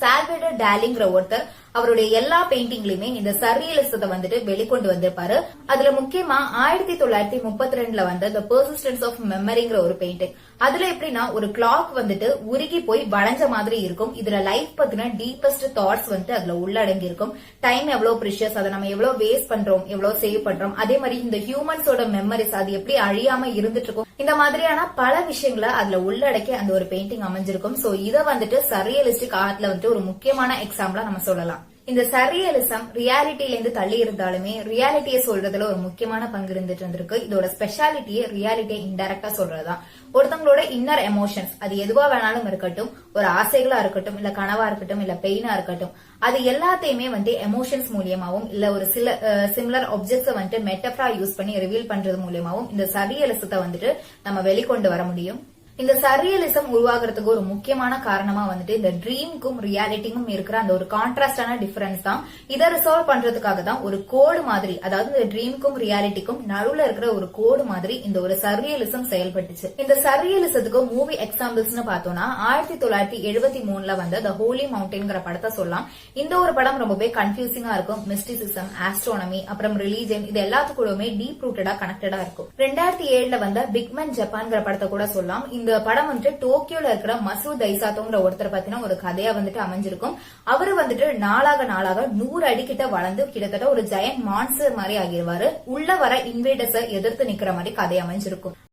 சால்வேடர் டேலிங்கிற ஒருத்தர் அவருடைய எல்லா பெயிண்டிங்லயுமே இந்த சர்ரியலிசத்தை வந்துட்டு வெளிக்கொண்டு வந்திருப்பாரு. அதுல முக்கியமா ஆயிரத்தி தொள்ளாயிரத்தி முப்பத்தி ரெண்டுல வந்த த பெர்சிஸ்டன்ஸ் ஆஃப் மெமரிங்கிற ஒரு பெயிண்டிங் அதுல எப்படின்னா ஒரு கிளாக் வந்துட்டு உருகி போய் வளைஞ்ச மாதிரி இருக்கும். இதுல லைஃப் பத்தின டீப்பஸ்ட் தாட்ஸ் வந்துட்டு அதுல உள்ளடங்கி இருக்கும் டைம் எவ்வளவு ப்ரிஷியஸ் அதை நம்ம எவ்வளவு வேஸ்ட் பண்றோம் எவ்வளவு சேவ் பண்றோம். அதே மாதிரி இந்த ஹியூமன்ஸோட மெமரிஸ் அது எப்படி அழியாம இருந்துட்டு இருக்கும் இந்த மாதிரியான பல விஷயங்களை அதுல உள்ளடக்கி அந்த ஒரு பெயிண்டிங் அமைஞ்சிருக்கும். சோ இத வந்துட்டு சரியலிஸ்டிக் ஆர்ட்ல வந்துட்டு ஒரு முக்கியமான எக்ஸாம்பிளா நம்ம சொல்லலாம். இந்த சரியலிசம் ரியாலிட்டில இருந்து தள்ளி இருந்தாலுமே ரியாலிட்டியை சொல்றதுல ஒரு முக்கியமான பங்கு இருந்துட்டு இருந்திருக்கு. இதோட ஸ்பெஷாலிட்டியை ரியாலிட்டியை இன்டெரக்டா சொல்றதுதான். ஒருத்தவங்களோட இன்னர் எமோஷன்ஸ் அது எதுவா வேணாலும் இருக்கட்டும் ஒரு ஆசைகளா இருக்கட்டும் இல்ல கனவா இருக்கட்டும் இல்ல பெயினா இருக்கட்டும் அது எல்லாத்தையுமே வந்து எமோஷன்ஸ் மூலியமாவும் இல்ல ஒரு சில சிமிலர் ஆப்ஜெக்ட்ஸ் வந்துட்டு மெட்டப்ரா யூஸ் பண்ணி ரிவீல் பண்றது மூலியமாவும் இந்த சரியலிசத்தை வந்துட்டு நம்ம வெளிக்கொண்டு வர முடியும். இந்த சரியலிசம் உருவாகிறதுக்கு ஒரு முக்கியமான காரணமா வந்துட்டு இந்த ட்ரீம்க்கும் ரியாலிட்டிக்கும் இருக்கிற அந்த ஒரு கான்ட்ராஸ்டான டிஃபரன்ஸ் தான். இதை ரிசால்வ் பண்றதுக்காக தான் ஒரு கோடு மாதிரி அதாவது இந்த ட்ரீம்க்கும் ரியாலிட்டிக்கும் நடுவுல இருக்கிற ஒரு கோடு மாதிரி இந்த ஒரு சரியலிசம் செயல்பட்டுச்சு. இந்த சரியலிசத்துக்கு மூவி எக்ஸாம்பிள்ஸ்னு பார்த்தோம்னா ஆயிரத்தி தொள்ளாயிரத்தி எழுபத்தி மூணுல வந்த த ஹோலி மவுண்டன்ங்கிற படத்தை சொல்லலாம். இந்த ஒரு படம் ரொம்பவே கன்ஃபியூசிங்கா இருக்கும். மிஸ்டிசிசம் ஆஸ்ட்ரானமி அப்புறம் ரிலீஜன் இது எல்லாத்துக்கூடமே டீப் ரூட்டடா கனெக்டடா இருக்கும். ரெண்டாயிரத்தி ஏழுல வந்த பிக்மன் ஜப்பான்ங்கிற படத்தை கூட சொல்லலாம். இந்த படம் வந்துட்டு டோக்கியோல இருக்கிற மசூத் ஐசாத்தோங்கிற ஒருத்தர் பாத்தீங்கன்னா ஒரு கதையா வந்துட்டு அமைஞ்சிருக்கும். அவரு வந்துட்டு நாளாக நாளாக நூறு அடி கிட்ட வளர்ந்து கிட்டத்தட்ட ஒரு ஜெயன் மான்சர் மாதிரி ஆகிருவாரு. உள்ள வர இன்வேடர்ஸ எதிர்த்து நிக்கிற மாதிரி கதை அமைஞ்சிருக்கும்.